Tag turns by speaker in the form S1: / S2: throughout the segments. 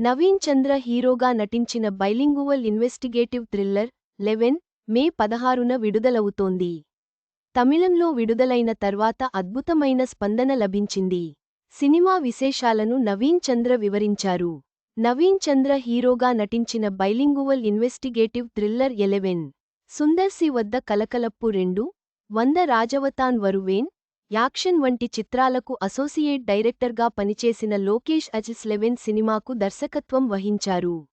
S1: నవీన్ చంద్ర హీరోగా నటించిన bilingual investigative thriller Eleven May పదహారున విడుదలవుతోంది. తమిళంలో విడుదలైన తర్వాత అద్భుతమైన స్పందన లభించింది. సినిమా విశేషాలను నవీన్ చంద్ర వివరించారు. నవీన్ చంద్ర హీరోగా నటించిన బైలింగువల్ ఇన్వెస్టిగేటివ్ థ్రిల్లర్ ఎలెవెన్ సుందర్సి వద్ద కలకలప్పు రెండు వంద రాజవతాన్ వరువేన్ యాక్షన్ వంటి చిత్రాలకు అసోసియేట్ డైరెక్టర్గా పనిచేసిన లోకేష్ అజిస్ లెవెన్ సినిమాకు దర్శకత్వం వహించారు.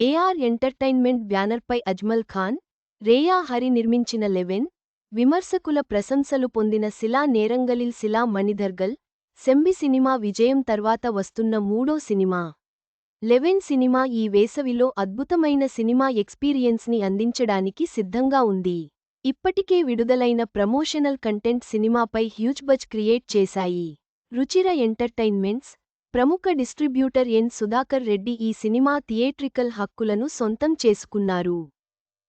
S1: ఏఆర్ ఎంటర్టైన్మెంట్ బ్యానర్పై అజ్మల్ ఖాన్ రేయా హరి నిర్మించిన లెవెన్ విమర్శకుల ప్రశంసలు పొందిన శిలా నేరంగలిల్ శిలా మణిధర్గల్ సెంబి సినిమా విజయం తర్వాత వస్తున్న మూడో సినిమా. లెవెన్ సినిమా ఈ వేసవిలో అద్భుతమైన సినిమా ఎక్స్పీరియన్స్ని అందించడానికి సిద్ధంగా ఉంది. ఇప్పటికే విడుదలైన ప్రమోషనల్ కంటెంట్ సినిమాపై హ్యూజ్ బజ్ క్రియేట్ చేశాయి. రుచిర ఎంటర్టైన్మెంట్స్ ప్రముఖ డిస్ట్రిబ్యూటర్ ఎన్ సుధాకర్ రెడ్డి ఈ సినిమా థియేట్రికల్ హక్కులను సొంతం చేసుకున్నారు.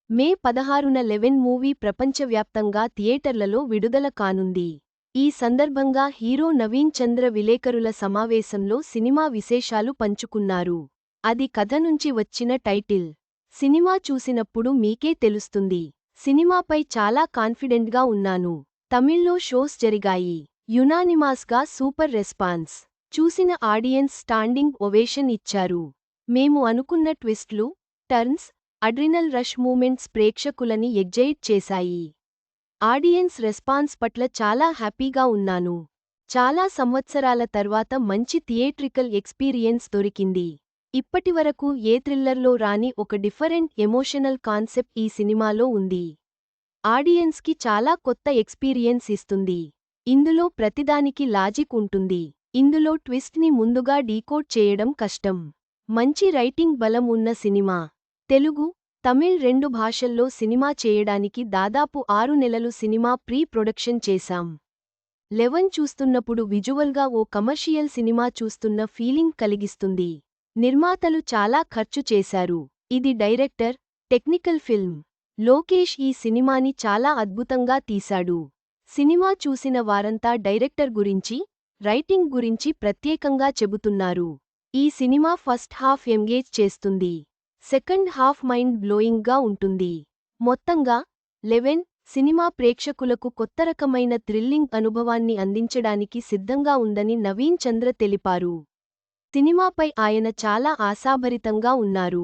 S1: మే పదహారున లెవెన్ మూవీ ప్రపంచవ్యాప్తంగా థియేటర్లలో విడుదల కానుంది. ఈ సందర్భంగా హీరో నవీన్ చంద్ర విలేకరుల సమావేశంలో సినిమా విశేషాలు పంచుకున్నారు. అది కథ నుంచి వచ్చిన టైటిల్. సినిమా చూసినప్పుడు మీకే తెలుస్తుంది. సినిమాపై చాలా కాన్ఫిడెంట్గా ఉన్నాను. తమిళ్ళో షోస్ జరిగాయి. యునానిమాస్గా సూపర్ రెస్పాన్స్. చూసిన ఆడియన్స్ స్టాండింగ్ ఒవేషన్ ఇచ్చారు. మేము అనుకున్న ట్విస్ట్లు టర్న్స్ అడ్రినల్ రష్ మూమెంట్స్ ప్రేక్షకులని ఎగ్జైట్ చేశాయి. ఆడియన్స్ రెస్పాన్స్ పట్ల చాలా హ్యాపీగా ఉన్నాను. చాలా సంవత్సరాల తర్వాత మంచి థియేట్రికల్ ఎక్స్పీరియన్స్ దొరికింది. ఇప్పటివరకు ఏ థ్రిల్లర్లో రాని ఒక డిఫరెంట్ ఎమోషనల్ కాన్సెప్ట్ ఈ సినిమాలో ఉంది. ఆడియన్స్కి చాలా కొత్త ఎక్స్పీరియన్స్ ఇస్తుంది. ఇందులో ప్రతిదానికి లాజిక్ ఉంటుంది. ఇందులో ట్విస్ట్ని ముందుగా డీకోడ్ చేయడం కష్టం. మంచి రైటింగ్ బలం ఉన్న సినిమా. తెలుగు తమిళ్ రెండు భాషల్లో సినిమా చేయడానికి దాదాపు ఆరు నెలలు సినిమా ప్రీ ప్రొడక్షన్ చేశాం. లెవెన్ చూస్తున్నప్పుడు విజువల్గా ఓ కమర్షియల్ సినిమా చూస్తున్న ఫీలింగ్ కలిగిస్తుంది. నిర్మాతలు చాలా ఖర్చు చేశారు. ఇది డైరెక్టర్ టెక్నికల్ ఫిల్మ్. లోకేష్ ఈ సినిమాని చాలా అద్భుతంగా తీశాడు. సినిమా చూసిన వారంతా డైరెక్టర్ గురించి రైటింగ్ గురించి ప్రత్యేకంగా చెబుతున్నారు. ఈ సినిమా ఫస్ట్ హాఫ్ ఎంగేజ్ చేస్తుంది. సెకండ్ హాఫ్ మైండ్ బ్లోయింగ్గా ఉంటుంది. మొత్తంగా లెవెన్ సినిమా ప్రేక్షకులకు కొత్త రకమైన థ్రిల్లింగ్ అనుభవాన్ని అందించడానికి సిద్ధంగా ఉందని నవీన్ చంద్ర తెలిపారు. సినిమాపై ఆయన చాలా ఆశాభరితంగా ఉన్నారు.